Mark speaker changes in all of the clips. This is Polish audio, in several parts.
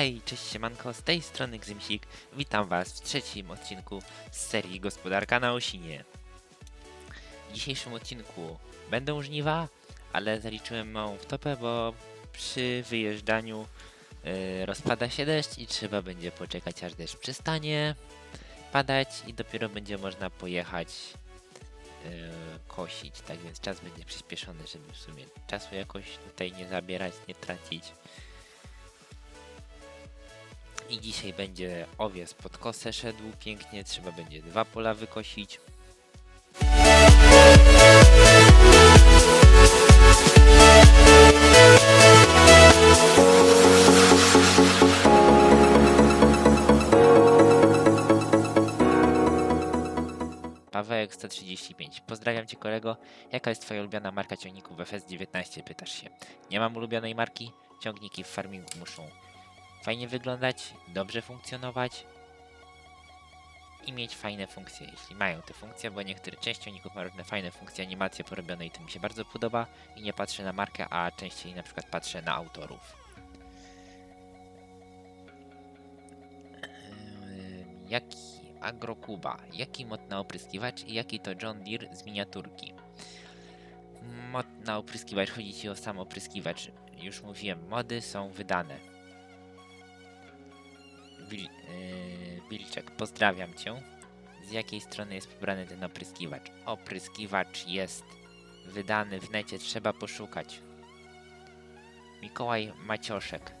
Speaker 1: Hej, cześć siemanko, z tej strony Gzymsik. Witam was w trzecim odcinku z serii Gospodarka na Osinie. W dzisiejszym odcinku będą żniwa, ale zaliczyłem małą wtopę, bo przy wyjeżdżaniu y, rozpada się deszcz i trzeba będzie poczekać aż deszcz przestanie padać i dopiero będzie można pojechać y, kosić. Tak więc czas będzie przyspieszony, żeby w sumie czasu jakoś tutaj nie zabierać, nie tracić. I dzisiaj będzie owies pod kosę szedł pięknie, trzeba będzie dwa pola wykosić. Pawełek 135. Pozdrawiam cię kolego. Jaka jest twoja ulubiona marka ciągników FS19? Pytasz się. Nie mam ulubionej marki. Ciągniki w farmingu muszą fajnie wyglądać, dobrze funkcjonować i mieć fajne funkcje, jeśli mają te funkcje, bo niektóre części ciągników mają różne fajne funkcje, animacje porobione i to mi się bardzo podoba i nie patrzę na markę, a częściej na przykład patrzę na autorów. Ym, Jaki Agrokuba, jaki mod na opryskiwacz i jaki to John Deere z miniaturki? Mod na opryskiwacz, chodzi ci o sam opryskiwacz. Już mówiłem, mody są wydane. Yy, Wilczek, pozdrawiam cię. Z jakiej strony jest pobrany ten opryskiwacz? Opryskiwacz jest wydany w necie, trzeba poszukać. Mikołaj Macioszek.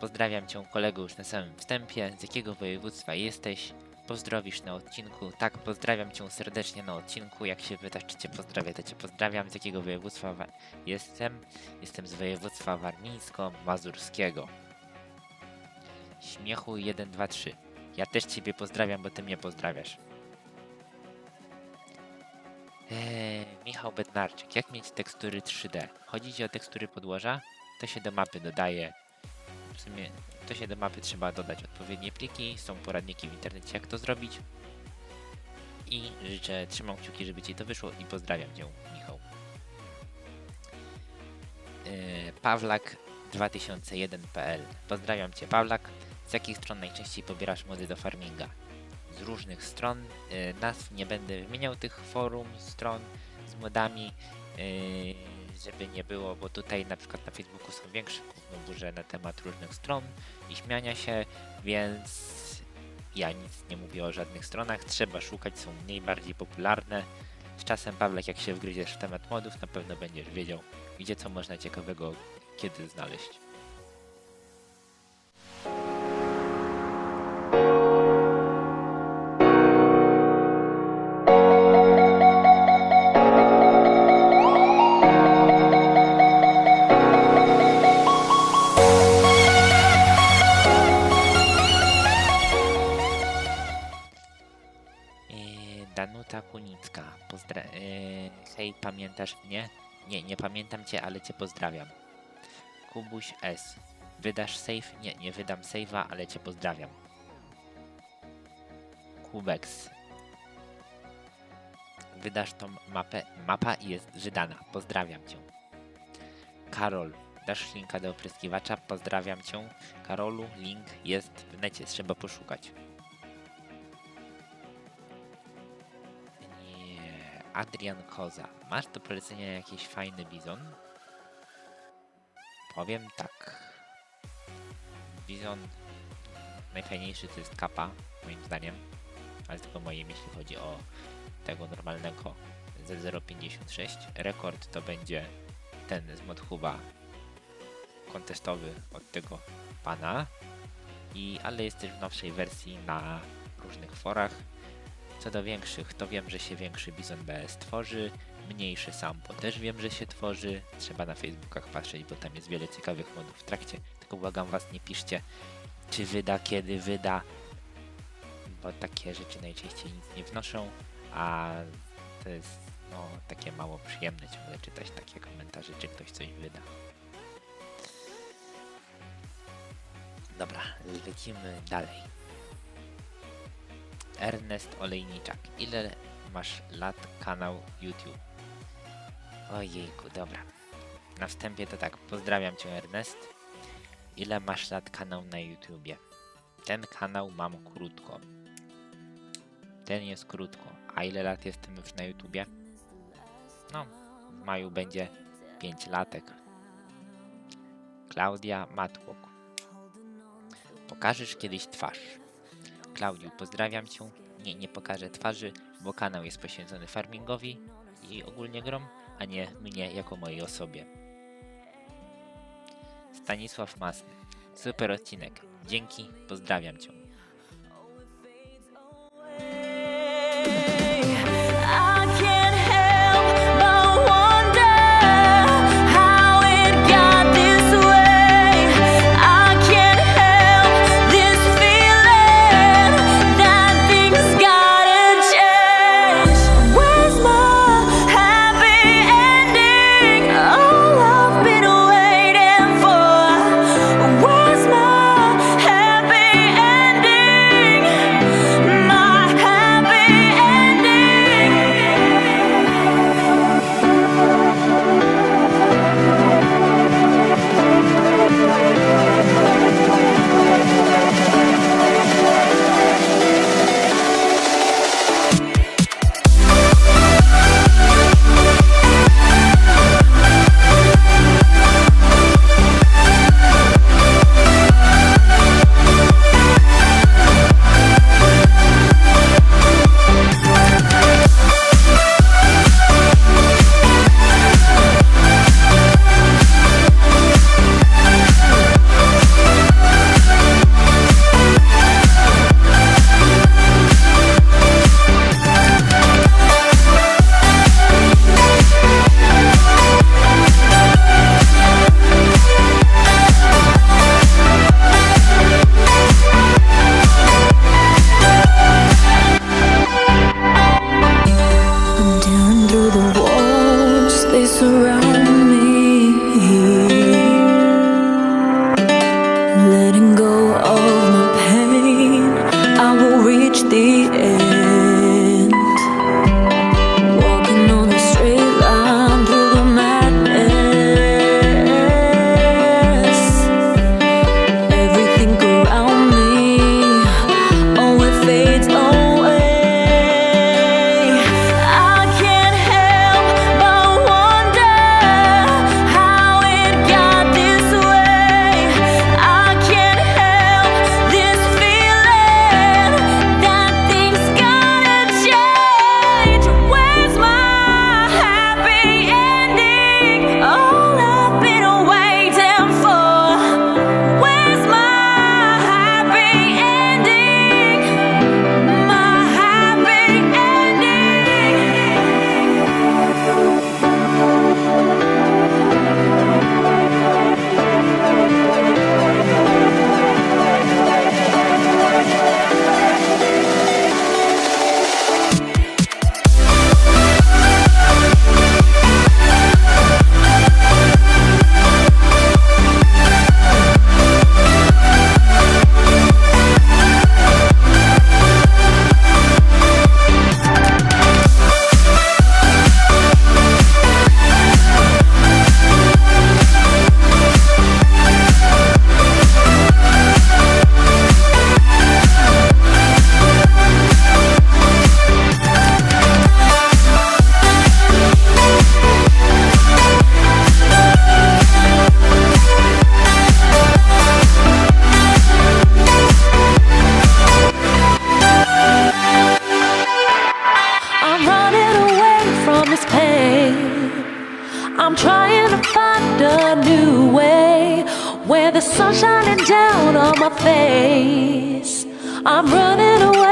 Speaker 1: Pozdrawiam cię kolego już na samym wstępie. Z jakiego województwa jesteś? Pozdrowisz na odcinku. Tak, pozdrawiam cię serdecznie na odcinku. Jak się pytasz, czy cię pozdrawię, to cię pozdrawiam. Z jakiego województwa wa- jestem? Jestem z województwa warmińsko-mazurskiego. Śmiechu 1, 2, 3. Ja też ciebie pozdrawiam, bo ty mnie pozdrawiasz. Eee, Michał Bednarczyk. Jak mieć tekstury 3D? Chodzi ci o tekstury podłoża? To się do mapy dodaje. W sumie to się do mapy trzeba dodać odpowiednie pliki. Są poradniki w internecie, jak to zrobić. I życzę, trzymam kciuki, żeby ci to wyszło i pozdrawiam cię, Michał. Eee, Pawlak 2001.pl. Pozdrawiam cię, Pawlak. Z jakich stron najczęściej pobierasz mody do farminga? Z różnych stron. Yy, nazw nie będę wymieniał tych forum, stron z modami, yy, żeby nie było, bo tutaj na przykład na Facebooku są większe burze na temat różnych stron i śmiania się, więc ja nic nie mówię o żadnych stronach. Trzeba szukać, są mniej bardziej popularne. Z czasem, Pawlek, jak się wgryziesz w temat modów, na pewno będziesz wiedział, gdzie co można ciekawego kiedy znaleźć. Pamiętasz mnie? Nie, nie pamiętam cię, ale cię pozdrawiam. Kubuś S. Wydasz save? Nie, nie wydam save'a, ale cię pozdrawiam. Kubex. Wydasz tą mapę? Mapa jest wydana. Pozdrawiam cię. Karol. Dasz linka do opryskiwacza? Pozdrawiam cię. Karolu, link jest w necie, trzeba poszukać. Adrian Koza. Masz do polecenia jakiś fajny bizon? Powiem tak. Bizon najfajniejszy to jest kapa, moim zdaniem. Ale tylko moim, jeśli chodzi o tego normalnego Z056. Rekord to będzie ten z Modhuba kontestowy od tego pana. I, ale jest też w nowszej wersji na różnych forach. Co do większych, to wiem, że się większy Bizon BS tworzy, mniejszy Sampo też wiem, że się tworzy. Trzeba na Facebookach patrzeć, bo tam jest wiele ciekawych modów w trakcie. Tylko błagam was, nie piszcie, czy wyda, kiedy wyda, bo takie rzeczy najczęściej nic nie wnoszą, a to jest no, takie mało przyjemne ciągle czytać takie komentarze, czy ktoś coś wyda. Dobra, lecimy dalej. Ernest Olejniczak. Ile masz lat kanał YouTube? Ojejku, dobra. Na wstępie to tak, pozdrawiam Cię Ernest.
Speaker 2: ile masz lat kanał na YouTubie. Ten kanał mam krótko. Ten jest krótko. A ile lat jestem już na YouTubie? No, w maju będzie 5 latek. Klaudia Matłok. Pokażesz kiedyś twarz. Klaudiu, pozdrawiam cię. Nie, nie pokażę twarzy, bo kanał jest poświęcony farmingowi i ogólnie grom, a nie mnie jako mojej osobie. Stanisław Masny. Super odcinek. Dzięki, pozdrawiam cię.
Speaker 3: I'm trying to find a new way where the sun's shining down on my face. I'm running away.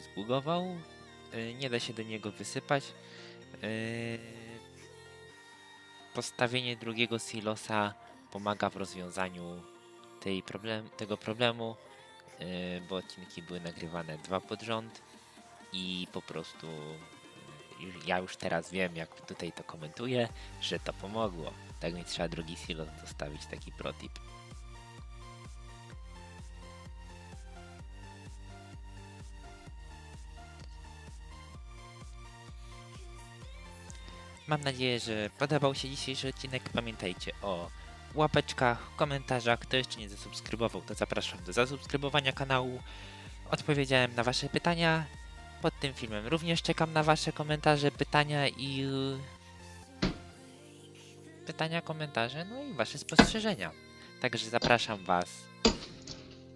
Speaker 1: Zbugował. Yy, Nie da się do niego wysypać. Yy, Postawienie drugiego silosa pomaga w rozwiązaniu tej problem, tego problemu, yy, bo odcinki były nagrywane dwa pod rząd i po prostu ja już teraz wiem, jak tutaj to komentuję, że to pomogło. Tak więc trzeba drugi silos dostawić, taki protip. Mam nadzieję, że podobał się dzisiejszy odcinek. Pamiętajcie o łapeczkach, komentarzach. Kto jeszcze nie zasubskrybował, to zapraszam do zasubskrybowania kanału. Odpowiedziałem na Wasze pytania. Pod tym filmem również czekam na Wasze komentarze, pytania i. Pytania, komentarze, no i Wasze spostrzeżenia. Także zapraszam Was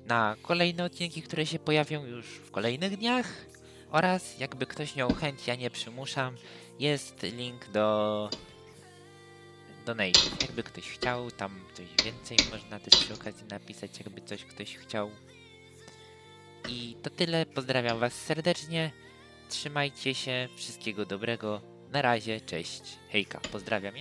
Speaker 1: na kolejne odcinki, które się pojawią już w kolejnych dniach. Oraz jakby ktoś miał chęć, ja nie przymuszam, jest link do donate'ów. Jakby ktoś chciał, tam coś więcej można też przy okazji napisać, jakby coś ktoś chciał. I to tyle. Pozdrawiam Was serdecznie. Trzymajcie się. Wszystkiego dobrego. Na razie. Cześć. Hejka. Pozdrawiam.